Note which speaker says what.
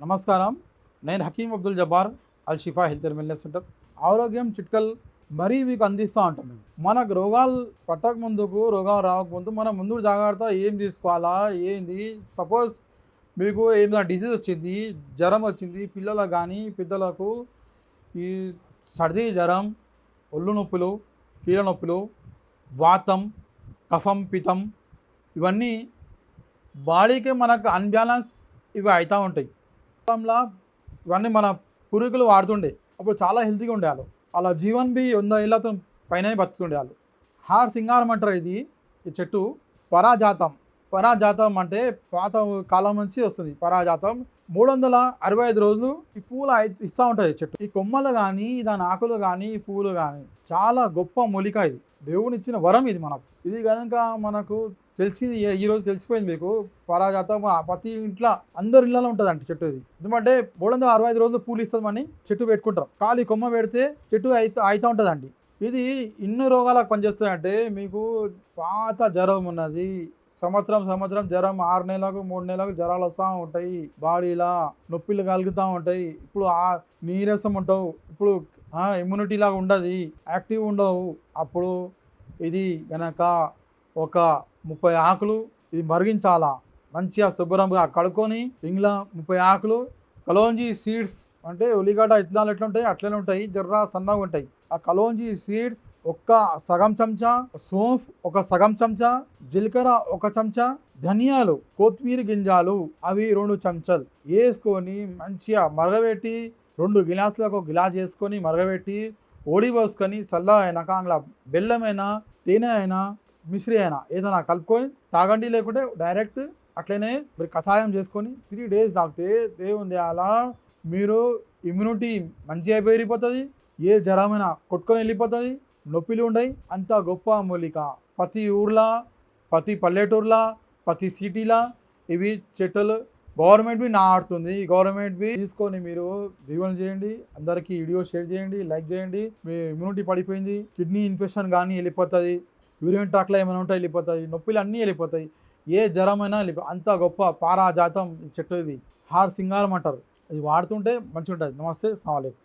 Speaker 1: నమస్కారం. నేను Hakeem Abdul Jabbar Al Shifa health and wellness centre. ఆరోగ్యం చిట్కల్ మరీ మీకు అందిస్తూ ఉంటాం మేము మనకు రోగాలు పట్టక ముందుకు రోగాలు రాకముందు మనం ముందు జాగ్రత్త ఏం తీసుకోవాలా ఏంది? సపోజ్ మీకు ఏమైనా డిసీజ్ వచ్చింది జ్వరం వచ్చింది పిల్లలకు కానీ పెద్దలకు ఈ సర్ది జ్వరం ఒళ్ళు నొప్పులు కీళ్ళ నొప్పులు వాతం కఫం పితం ఇవన్నీ బాడీకి మనకు అన్బ్యాలెన్స్ ఇవి అవుతూ ఉంటాయి. కాలంలో ఇవన్నీ మన పూర్వీకులు వాడుతుండే. అప్పుడు చాలా హెల్తీగా ఉండేవాళ్ళు. అలా జీవన్ బి వంద ఏళ్ళతో పైన బతుకుండే వాళ్ళు హార్ సింగారం అంటారు ఇది ఈ చెట్టు. పరాజాతం. పరాజాతం అంటే పాత కాలం నుంచి వస్తుంది. పరాజాతం మూడు వందల అరవై ఐదు రోజులు ఈ పూలు ఇస్తూ ఉంటుంది ఈ చెట్టు. ఈ కొమ్మలు కానీ దాని ఆకులు కానీ ఈ పూలు కానీ చాలా గొప్ప మూలిక ఇది. దేవుడిచ్చిన వరం ఇది మనకు. ఇది కనుక మనకు తెలిసింది ఈరోజు ఈ రోజు తెలిసిపోయింది మీకు. పరాజాతం ప్రతి ఇంట్లో అందరి ఇళ్ళలో ఉంటుంది అంట చెట్టు ఇది. ఎందుకంటే మూడు వందల అరవై ఐదు రోజులు పూలు ఇస్తుందని చెట్టు పెట్టుకుంటారు. ఖాళీ కొమ్మ పెడితే చెట్టు అయితే అవుతూ ఉంటుందండి. ఇది ఇన్ని రోగాలకు పనిచేస్తుందంటే మీకు పాత జ్వరం ఉన్నది. సంవత్సరం సంవత్సరం జ్వరం ఆరు నెలలకు మూడు నెలలకు జ్వరాలు వస్తూ ఉంటాయి. బాడీలా నొప్పిలు కలుగుతూ ఉంటాయి. ఇప్పుడు ఆ నీరసం ఉంటావు ఇప్పుడు ఇమ్యూనిటీ లాగా ఉండదు. యాక్టివ్ ఉండవు. అప్పుడు ఇది గనక ఒక ముప్పై ఆకులు ఇది మరిగించాలా? మంచిగా శుభ్రంగా కడుక్కొని ఇంగ్లా ముప్పై ఆకులు కలోంజీ సీడ్స్ అంటే ఉల్లిగడ్డ ఇత్తనాలు ఎట్లా ఉంటాయి అట్లనే ఉంటాయి. జర్రా సన్నగా ఉంటాయి. ఆ కలోంజీ సీడ్స్ ఒక్క సగం చెంచా సోంఫ్ ఒక సగం చెంచా జీలకర్ర ఒక చెంచా ధనియాలు కొత్తిమీర గింజాలు అవి రెండు చెంచాలు వేసుకొని మంచిగా మరగబెట్టి రెండు గిలాసులకు ఒక గిలాస్ వేసుకొని మరగబెట్టి ఓడి పోసుకొని చల్ల అయినాక అందులో బెల్లమైనా తేనె అయినా మిశ్రీ అయినా ఏదైనా కలుపుకొని తాగండి లేకుంటే డైరెక్ట్ అట్లనే మీరు కషాయం చేసుకొని త్రీ డేస్ తాగితే దేవుంది అలా మీరు ఇమ్యూనిటీ మంచిగా పెరిగిపోతుంది ఏ జ్వరమైనా కొట్టుకొని వెళ్ళిపోతుంది నొప్పిలు ఉండయి. అంత గొప్ప మూలిక. ప్రతి ఊర్లో ప్రతి పల్లెటూర్లో ప్రతి సిటీలో ఇవి చెట్టులు గవర్నమెంట్ బి నాడుతుంది గవర్నమెంట్ బి తీసుకొని మీరు దీవెన చేయండి. అందరికీ వీడియో షేర్ చేయండి లైక్ చేయండి. మీ ఇమ్యూనిటీ పడిపోయింది కిడ్నీ ఇన్ఫెక్షన్ కానీ వెళ్ళిపోతుంది. యూరియన్ ట్రాక్లో ఏమైనా ఉంటే వెళ్ళిపోతాయి నొప్పులు అన్నీ వెళ్ళిపోతాయి. ఏ జ్వరమైనా వెళ్ళిపో అంత గొప్ప పారాజాతం జాతం చెట్టు ఇది. హార్ సింగారం అంటారు. ఇది వాడుతుంటే మంచిగా ఉంటుంది నమస్తే సవాలేదు